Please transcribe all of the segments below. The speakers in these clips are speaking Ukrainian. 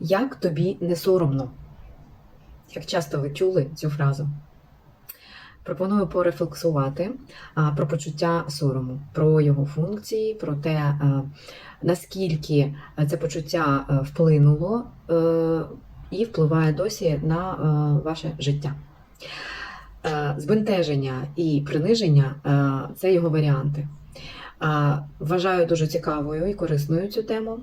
Як тобі не соромно? Як часто ви чули цю фразу? Пропоную порефлексувати про почуття сорому, про його функції, про те, наскільки це почуття вплинуло е, і впливає досі на е, ваше життя. Е, Збентеження і приниження це його варіанти. Вважаю дуже цікавою і корисною цю тему,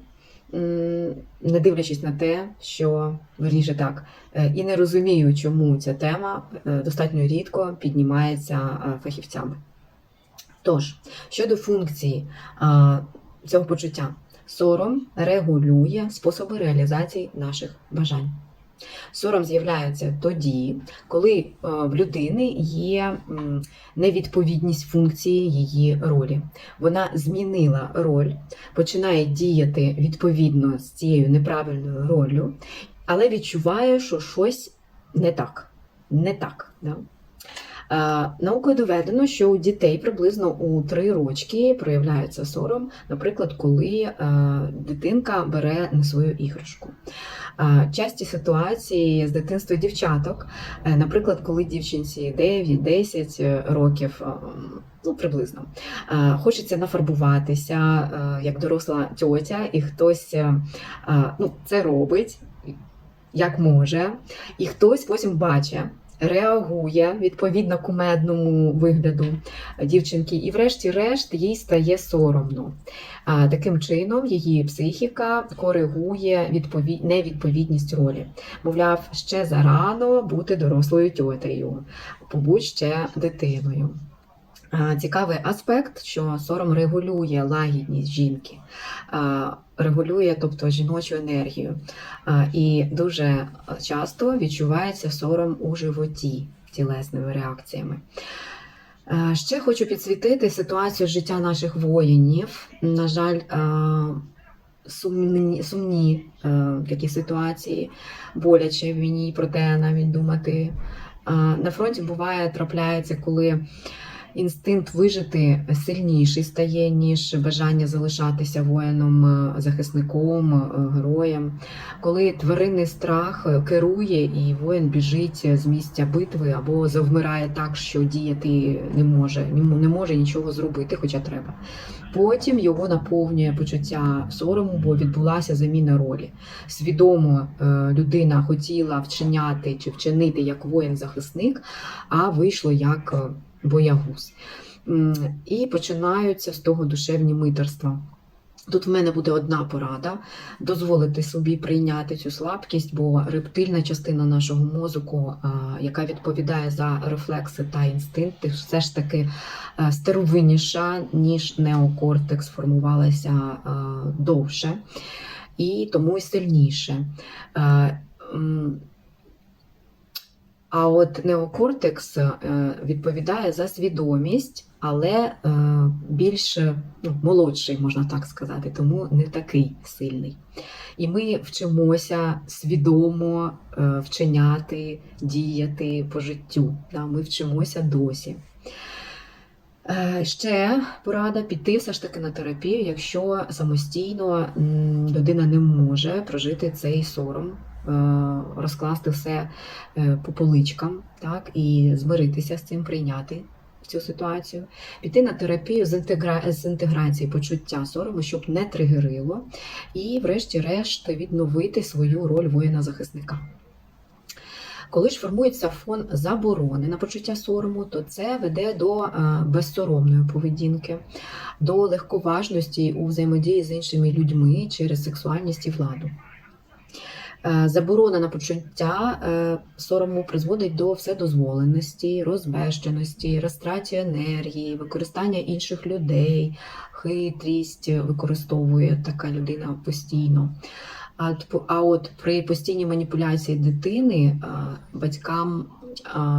не дивлячись на те, що верніше так, е, і не розумію, чому ця тема е, достатньо рідко піднімається е, фахівцями. Тож, щодо функції цього почуття, сором регулює способи реалізації наших бажань. Сором з'являється тоді, коли е, в людини є невідповідність функції її ролі. Вона змінила роль, починає діяти відповідно з цією неправильною роллю, але відчуває, що щось не так. Не так. Да? Е, Наукою доведено, що у дітей приблизно у 3 рочки проявляється сором, наприклад, коли е, дитинка бере на свою іграшку. Е, Часті ситуації з дитинства дівчаток, наприклад, коли дівчинці 9-10 років, ну приблизно, хочеться нафарбуватися як доросла тьотя, і хтось ну, це робить як може, і хтось потім бачить. Реагує відповідно кумедному вигляду дівчинки, і, врешті-решт, їй стає соромно. Таким чином, її психіка коригує відповід... невідповідність ролі. Мовляв, ще зарано бути дорослою тьотею, побудь ще дитиною. Цікавий аспект, що сором регулює лагідність жінки, регулює тобто жіночу енергію. І дуже часто відчувається сором у животі тілесними реакціями. Ще хочу підсвітити ситуацію життя наших воїнів. На жаль, сумні, сумні такі ситуації, боляче в про те навіть думати. На фронті буває, трапляється, коли інстинкт вижити сильніший стає, ніж бажання залишатися воїном, е, захисником, е, героєм. Коли тваринний страх керує і воїн біжить з місця битви або завмирає так, що діяти не може, не може нічого зробити, хоча треба. Потім його наповнює почуття сорому, бо відбулася заміна ролі. Свідомо е, людина хотіла вчиняти чи вчинити як воїн-захисник, а вийшло як боягуз. І починаються з того душевні митерства. Тут в мене буде одна порада: дозволити собі прийняти цю слабкість, бо рептильна частина нашого мозку, яка відповідає за рефлекси та інстинкти, все ж таки е, старовинніша, ніж неокортекс, формувалася е, довше і тому й сильніше. А от неокортекс е, відповідає за свідомість, але е, більш ну, молодший, можна так сказати, тому не такий сильний. І ми вчимося свідомо е, вчиняти, діяти по життю. Ми вчимося досі. Ще порада піти все ж таки на терапію, якщо самостійно людина не може прожити цей сором, розкласти все е, по поличкам, так, і змиритися з цим, прийняти цю ситуацію, піти на терапію з, інтегра... з інтеграції почуття сорому, щоб не тригерило, і, врешті-решт, відновити свою роль воїна-захисника. Коли ж формується фон заборони на почуття сорому, то це веде до е, безсоромної поведінки, до легковажності у взаємодії з іншими людьми через сексуальність і владу. Е, Заборона на почуття е, сорому призводить до вседозволеності, розбещеності, розтраті енергії, використання інших людей, хитрість використовує така людина постійно. А, от при постійній маніпуляції дитини батькам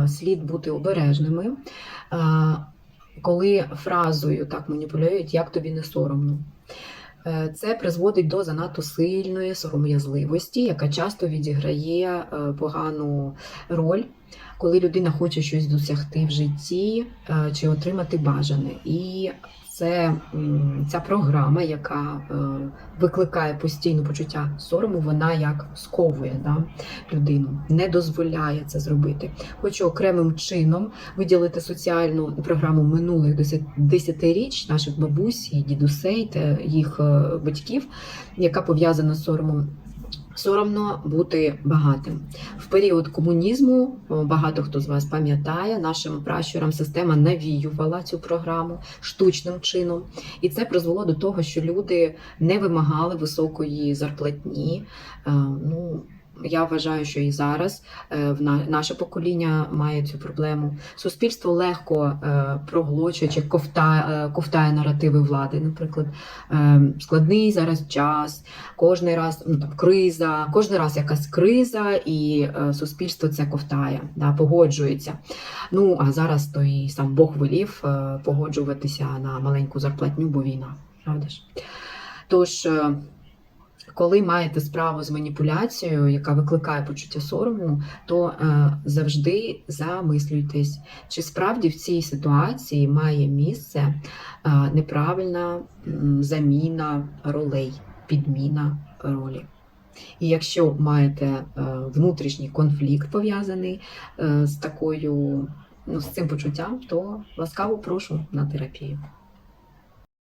слід бути обережними, коли фразою так маніпулюють, як тобі не соромно. Е, Це призводить до занадто сильної сором'язливості, яка часто відіграє е, погану роль, коли людина хоче щось досягти в житті е, чи отримати бажане. І це ця програма, яка е, викликає постійне почуття сорому, вона як сковує да, людину, не дозволяє це зробити. Хочу окремим чином виділити соціальну програму минулих десят- десятиріч наших бабусь і дідусей та їх е, батьків, яка пов'язана з соромом. Соромно бути багатим в період комунізму. Багато хто з вас пам'ятає, нашим пращурам система навіювала цю програму штучним чином, і це призвело до того, що люди не вимагали високої зарплатні. Е, Ну я вважаю, що і зараз е, наше покоління має цю проблему. Суспільство легко е, проглочує чи ковтає, е, ковтає наративи влади. Наприклад, складний зараз час, кожний раз ну, там, криза, кожен раз якась криза, і суспільство це ковтає, да, погоджується. Ну а зараз то і сам Бог велів погоджуватися на маленьку зарплатню, бо війна, правда ж? Тож. Коли маєте справу з маніпуляцією, яка викликає почуття сорому, то е, завжди замислюйтесь, чи справді в цій ситуації має місце е, неправильна заміна ролей, підміна ролі. І якщо маєте е, внутрішній конфлікт пов'язаний е, з такою, ну, з цим почуттям, то ласкаво прошу на терапію.